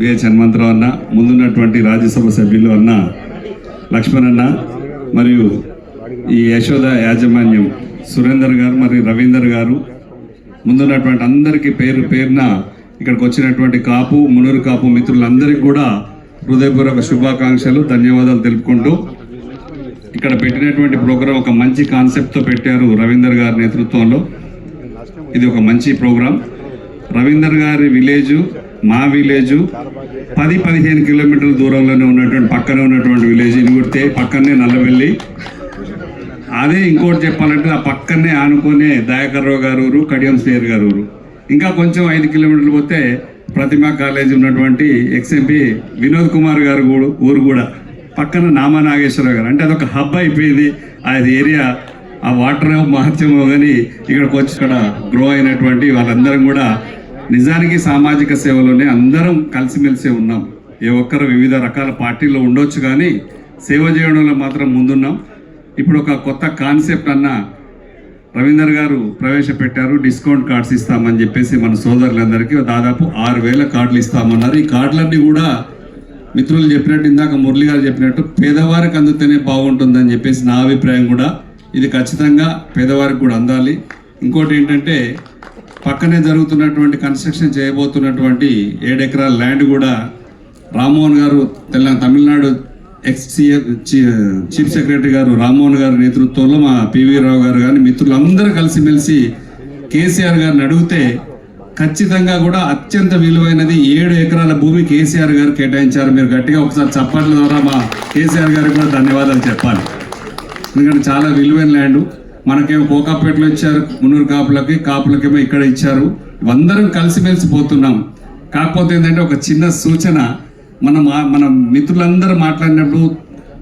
VH Hanumantharao అన్న ముందున్నటువంటి రాజ్యసభ సభ్యులు అన్న లక్ష్మణ్ అన్న మరియు ఈ యశోద యాజమాన్యం సురేందర్ గారు మరియు రవీందర్ గారు. ముందున్నటువంటి అందరికీ పేరు పేరున ఇక్కడికి వచ్చినటువంటి కాపు మునూరు కాపు మిత్రులందరికీ కూడా హృదయపూర్వక శుభాకాంక్షలు ధన్యవాదాలు తెలుపుకుంటూ ఇక్కడ పెట్టినటువంటి ప్రోగ్రాం ఒక మంచి కాన్సెప్ట్తో పెట్టారు రవీందర్ గారి నేతృత్వంలో. ఇది ఒక మంచి ప్రోగ్రాం. రవీందర్ గారి విలేజ్ మా విలేజ్ పది పదిహేను కిలోమీటర్ల దూరంలోనే ఉన్నటువంటి పక్కనే ఉన్నటువంటి విలేజ్. ఇనుగుడితే పక్కనే నల్లవెల్లి. అదే ఇంకోటి చెప్పాలంటే ఆ పక్కనే ఆనుకునే దయాకర్రావు గారు ఊరు కడియం శ్రీయర్ గారు ఊరు. ఇంకా కొంచెం ఐదు కిలోమీటర్లు పోతే ప్రతిమా కాలేజ్ ఉన్నటువంటి ఎక్స్ఎంపీ వినోద్ కుమార్ గారు కూడా- ఊరు కూడా. పక్కన నామా నాగేశ్వరరావు గారు. అంటే అదొక హబ్ అయిపోయింది. అది ఏరియా ఆ వాటర్ మహత్యమో కానీ ఇక్కడికి వచ్చి ఇక్కడ గ్రో అయినటువంటి వాళ్ళందరం కూడా నిజానికి సామాజిక సేవలోనే అందరం కలిసిమెలిసే ఉన్నాం. ఏ ఒక్కరు వివిధ రకాల పార్టీల్లో ఉండొచ్చు కానీ సేవ చేయడంలో మాత్రం ముందున్నాం. ఇప్పుడు ఒక కొత్త కాన్సెప్ట్ అన్న రవీందర్ గారు ప్రవేశపెట్టారు. డిస్కౌంట్ కార్డ్స్ ఇస్తామని చెప్పేసి మన సోదరులందరికీ దాదాపు ఆరు వేల కార్డులు ఇస్తామన్నారు. ఈ కార్డులన్నీ కూడా మిత్రులు చెప్పినట్టు ఇందాక మురళి గారు చెప్పినట్టు పేదవారికి అందుతేనే బాగుంటుందని చెప్పేసి నా అభిప్రాయం కూడా. ఇది ఖచ్చితంగా పేదవారికి కూడా అందాలి. ఇంకోటి ఏంటంటే పక్కనే జరుగుతున్నటువంటి కన్స్ట్రక్షన్ చేయబోతున్నటువంటి ఏడెకరాల ల్యాండ్ కూడా Rammohan garu Telangana Tamil Nadu ex chief secretary garu Rammohan గారి నేతృత్వంలో మా పివి రావు గారు కానీ మిత్రులందరూ కలిసిమెలిసి కేసీఆర్ గారిని అడిగితే ఖచ్చితంగా కూడా అత్యంత విలువైనది ఏడు ఎకరాల భూమి కేసీఆర్ గారు కేటాయించారు. మీరు గట్టిగా ఒకసారి చప్పట్ల ద్వారా మా కేసీఆర్ గారికి కూడా ధన్యవాదాలు చెప్పాలి. ఎందుకంటే చాలా విలువైన ల్యాండ్. మనకేమో కోకాపేటలో ఇచ్చారు మున్నూరు కాపులకి కాపులకేమో ఇక్కడ ఇచ్చారు. అందరం కలిసిమెలిసి పోతున్నాం. కాకపోతే ఏంటంటే ఒక చిన్న సూచన మనం మన మిత్రులందరూ మాట్లాడినప్పుడు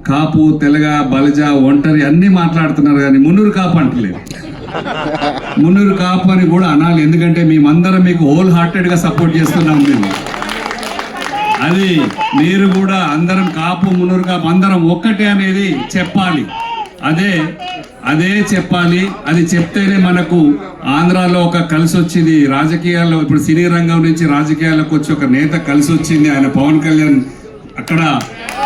కాపు తెలగ బలజ ఒంటరి అన్నీ మాట్లాడుతున్నారు కానీ మున్నూరు కాపు అంటలేదు. మున్నూరు కాపు అని కూడా అనాలి ఎందుకంటే మేమందరం మీకు హోల్ హార్టెడ్గా సపోర్ట్ చేస్తున్నాం మేము. అది మీరు కూడా అందరం కాపు మున్నూరు కాపు అందరం ఒక్కటే అనేది చెప్పాలి. అదే అదే చెప్పాలి. అది చెప్తేనే మనకు ఆంధ్రాలో ఒక కలిసి వచ్చింది. రాజకీయాల్లో ఇప్పుడు సినీ రంగం నుంచి రాజకీయాల్లోకి వచ్చి ఒక నేత కలిసి వచ్చింది. ఆయన పవన్ కళ్యాణ్ అక్కడ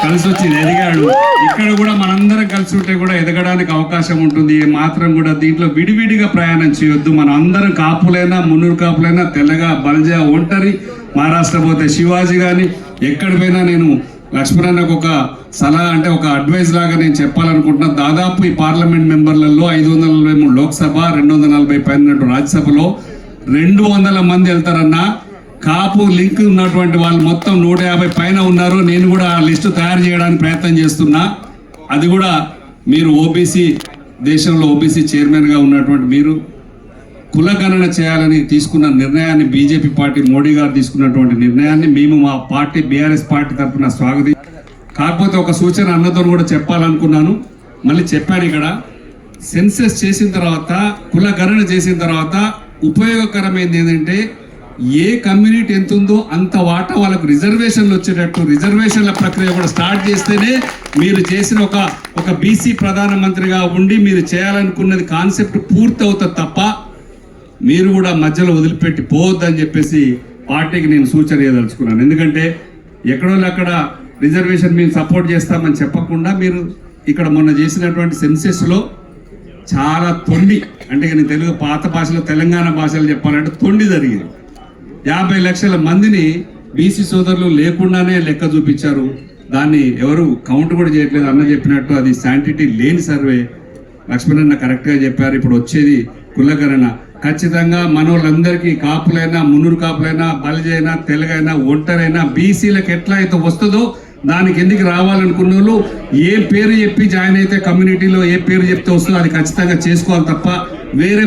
కలిసి వచ్చింది ఎదిగాడు. ఇక్కడ కూడా మనందరం కలిసి ఉంటే కూడా ఎదగడానికి అవకాశం ఉంటుంది. ఏ మాత్రం కూడా దీంట్లో విడివిడిగా ప్రయాణం చేయొద్దు. మన అందరం కాపులైనా మున్నూరు కాపులైనా తెల్లగా బలజ ఒంటరి. మహారాష్ట్ర పోతే శివాజీ కానీ ఎక్కడ పోయినా నేను లక్ష్మణన్నకు ఒక సలహా అంటే ఒక అడ్వైజ్ లాగా నేను చెప్పాలనుకుంటున్నా. దాదాపు ఈ పార్లమెంట్ మెంబర్లలో ఐదు వందల నలభై మూడు లోక్సభ రెండు వందల నలభై పైన రాజ్యసభలో రెండు వందల మంది వెళ్తారన్నా. కాపు లింక్ ఉన్నటువంటి వాళ్ళు మొత్తం నూట యాభై పైన ఉన్నారు. నేను కూడా ఆ లిస్టు తయారు చేయడానికి ప్రయత్నం చేస్తున్నా. అది కూడా మీరు ఓబీసీ దేశంలో ఓబీసీ చైర్మన్గా ఉన్నటువంటి మీరు కులగణన చేయాలని తీసుకున్న నిర్ణయాన్ని బీజేపీ పార్టీ మోడీ గారు తీసుకున్నటువంటి నిర్ణయాన్ని మేము మా పార్టీ బీఆర్ఎస్ పార్టీ తరఫున స్వాగతి కాకపోతే ఒక సూచన అన్నతో కూడా చెప్పాలనుకున్నాను. మళ్ళీ చెప్పాను ఇక్కడ. సెన్సెస్ చేసిన తర్వాత కుల గణన చేసిన తర్వాత ఉపయోగకరమైనది ఏంటంటే ఏ కమ్యూనిటీ ఎంత ఉందో అంత వాటా వాళ్ళకు రిజర్వేషన్లు వచ్చేటట్టు రిజర్వేషన్ల ప్రక్రియ కూడా స్టార్ట్ చేస్తేనే మీరు చేసిన ఒక ఒక బీసీ ప్రధానమంత్రిగా ఉండి మీరు చేయాలనుకున్నది కాన్సెప్ట్ పూర్తి అవుతుంది తప్ప మీరు కూడా మధ్యలో వదిలిపెట్టి పోవద్దని చెప్పేసి పార్టీకి నేను సూచన చేయదలుచుకున్నాను ఎందుకంటే ఎక్కడో అక్కడ రిజర్వేషన్ మేము సపోర్ట్ చేస్తామని చెప్పకుండా మీరు ఇక్కడ మొన్న చేసినటువంటి సెన్సెస్లో చాలా తొండి అంటే నేను తెలుగు పాత భాషలో తెలంగాణ భాషలో చెప్పాలంటే తొండి జరిగింది. యాభై లక్షల మందిని బీసీ సోదరులు లేకుండానే లెక్క చూపించారు. దాన్ని ఎవరు కౌంట్ కూడా చేయట్లేదు. అన్న చెప్పినట్టు అది శాంటిటీ లేని సర్వే. లక్ష్మణన్న కరెక్ట్గా చెప్పారు. ఇప్పుడు వచ్చేది కులగణన ఖచ్చితంగా మనోళ్ళందరికీ కాపులైనా మునురు కాపులైనా బలిజైనా తెలుగైనా ఒంటరైనా బీసీలకు ఎట్లా అయితే వస్తుందో దానికి ఎందుకు రావాలనుకున్న వాళ్ళు ఏ పేరు చెప్పి జాయిన్ అయితే కమ్యూనిటీలో ఏ పేరు చెప్తే వస్తుందో అది ఖచ్చితంగా చేసుకోవాలి తప్ప వేరే